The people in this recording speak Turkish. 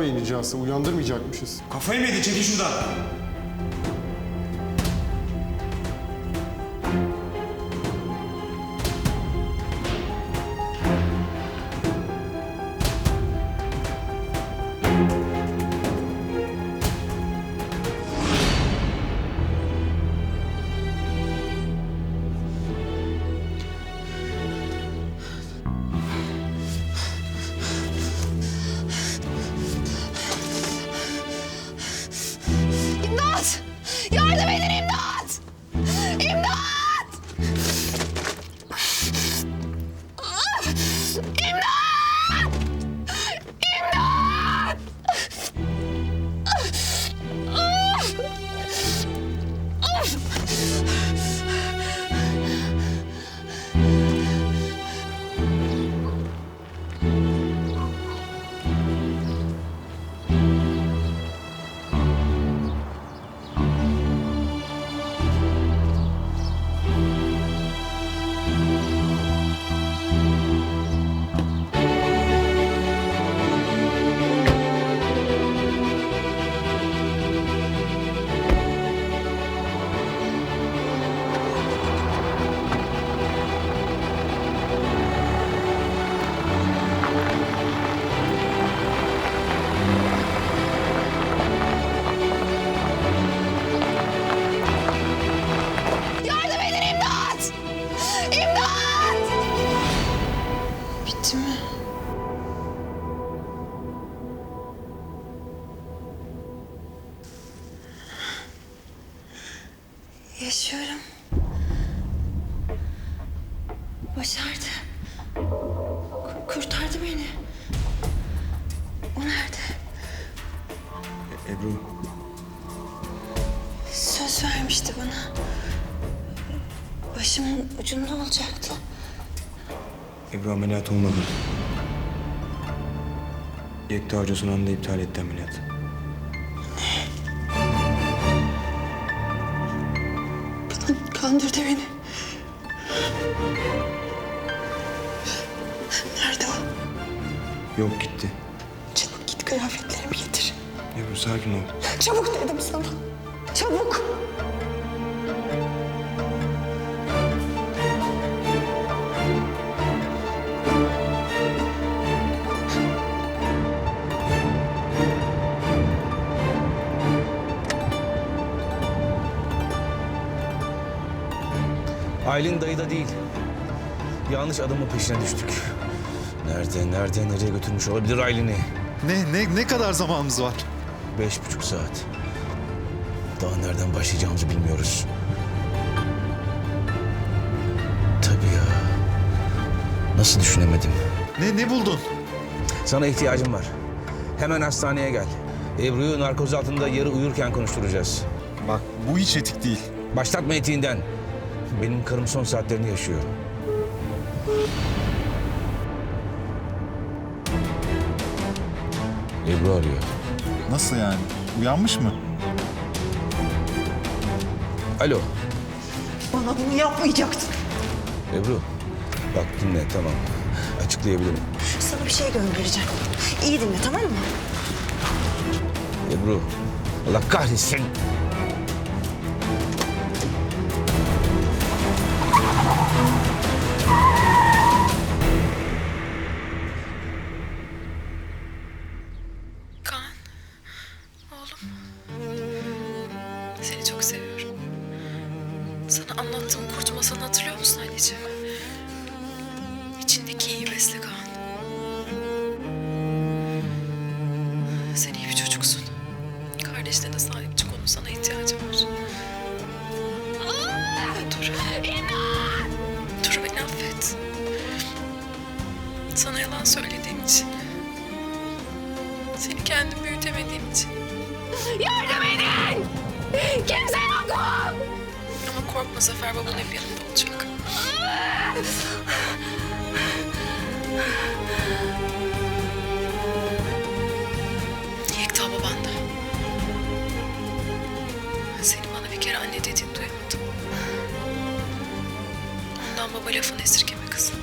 Bey'in ricası. Uyandırmayacakmışız. Kafayı mı yedi? Çekil şuradan. Yardım edin Yaşıyorum. Başardı. Ku- Kurtardı beni. O nerede? Ebru. Söz vermişti bana. Başımın ucunda olacaktı. Ebru ameliyat olmadı. Yekta Hoca son anda iptal etti ameliyat. Kandırdı beni. Nerede o? Yok gitti. Çabuk git kıyafetlerimi getir. Ebru sakin ol. Çabuk dedim sana. Çabuk. Aylin dayıda değil. Yanlış adamın peşine düştük. Nerede, nerede, nereye götürmüş olabilir Aylin'i? Ne, ne, ne kadar zamanımız var? Beş buçuk saat. Daha nereden başlayacağımızı bilmiyoruz. Tabii ya. Nasıl düşünemedim? Ne, ne buldun? Sana ihtiyacım var. Hemen hastaneye gel. Ebru'yu narkoz altında yarı uyurken konuşturacağız. Bak bu hiç etik değil. Başlatma etiğinden. Benim karım son saatlerini yaşıyor. Ebru arıyor. Nasıl yani? Uyanmış mı? Alo. Bana bunu yapmayacaktın. Ebru. Bak dinle tamam. Açıklayabilirim. Sana bir şey göndereceğim. İyi dinle tamam mı? Ebru. Allah kahretsin. Seni çok seviyorum. Sana anlattığım kurt masalını hatırlıyor musun anneciğim? İçindeki iyi besle Kaan. Sen iyi bir çocuksun. Kardeşlerine sahip çık onun sana ihtiyacı var. Dur. Dur beni affet. Sana yalan söylediğim için. Seni kendim büyütemediğim için. Yardım edin! Kimse yok mu? Ama korkma Zafer baban hep yanında olacak. Yekta baban da. Senin bana bir kere anne dediğini duymadım. Ondan baba lafını esirgeme kızım.